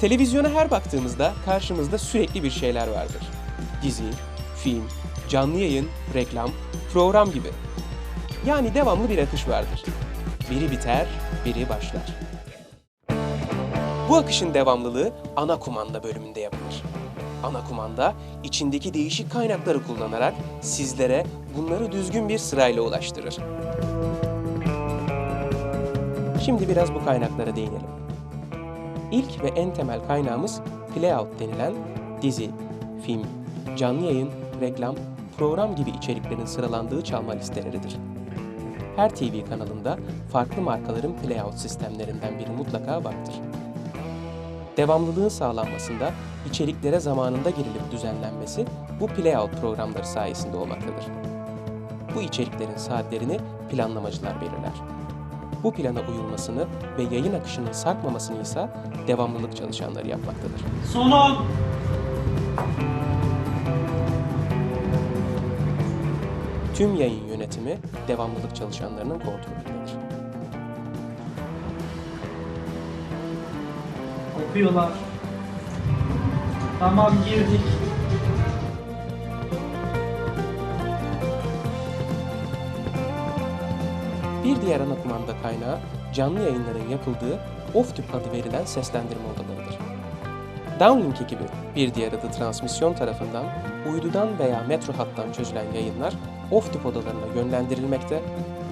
Televizyona her baktığımızda karşımızda sürekli bir şeyler vardır. Dizi, film, canlı yayın, reklam, program gibi. Yani devamlı bir akış vardır. Biri biter, biri başlar. Bu akışın devamlılığı ana kumanda bölümünde yapılır. Ana kumanda içindeki değişik kaynakları kullanarak sizlere bunları düzgün bir sırayla ulaştırır. Şimdi biraz bu kaynaklara değinelim. İlk ve en temel kaynağımız playout denilen dizi, film, canlı yayın, reklam, program gibi içeriklerin sıralandığı çalma listeleridir. Her TV kanalında farklı markaların playout sistemlerinden biri mutlaka vardır. Devamlılığın sağlanmasında içeriklere zamanında girilip düzenlenmesi bu playout programları sayesinde olmaktadır. Bu içeriklerin saatlerini planlamacılar belirler. Bu plana uyulmasını ve yayın akışının sarkmamasını ise devamlılık çalışanları yapmaktadır. 10. Tüm yayın yönetimi devamlılık çalışanlarının kontrolündedir. Kopuyorlar. Tamam girdik. Bir diğer ana kumanda kaynağı canlı yayınların yapıldığı off-tüp adı verilen seslendirme odalarıdır. Downlink ekibi bir diğer adı transmisyon tarafından uydudan veya metro hattan çözülen yayınlar off-tüp odalarına yönlendirilmekte,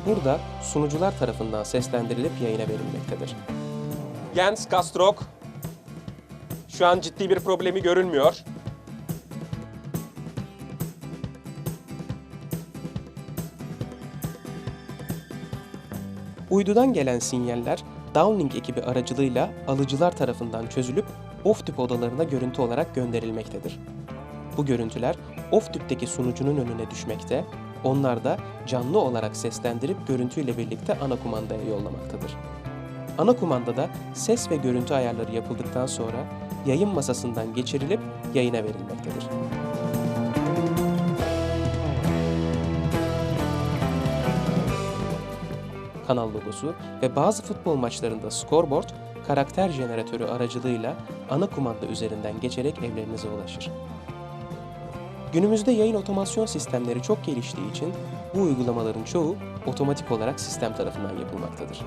burada sunucular tarafından seslendirilip yayına verilmektedir. Jens Kastrok, şu an ciddi bir problemi görünmüyor. Uydudan gelen sinyaller downlink ekibi aracılığıyla alıcılar tarafından çözülüp off-tüp odalarına görüntü olarak gönderilmektedir. Bu görüntüler off-tüpteki sunucunun önüne düşmekte, onlar da canlı olarak seslendirip görüntüyle birlikte ana kumandaya yollamaktadır. Ana kumandada ses ve görüntü ayarları yapıldıktan sonra yayın masasından geçirilip yayına verilmektedir. Kanal logosu ve bazı futbol maçlarında scoreboard, karakter jeneratörü aracılığıyla ana kumanda üzerinden geçerek evlerinize ulaşır. Günümüzde yayın otomasyon sistemleri çok geliştiği için bu uygulamaların çoğu otomatik olarak sistem tarafından yapılmaktadır.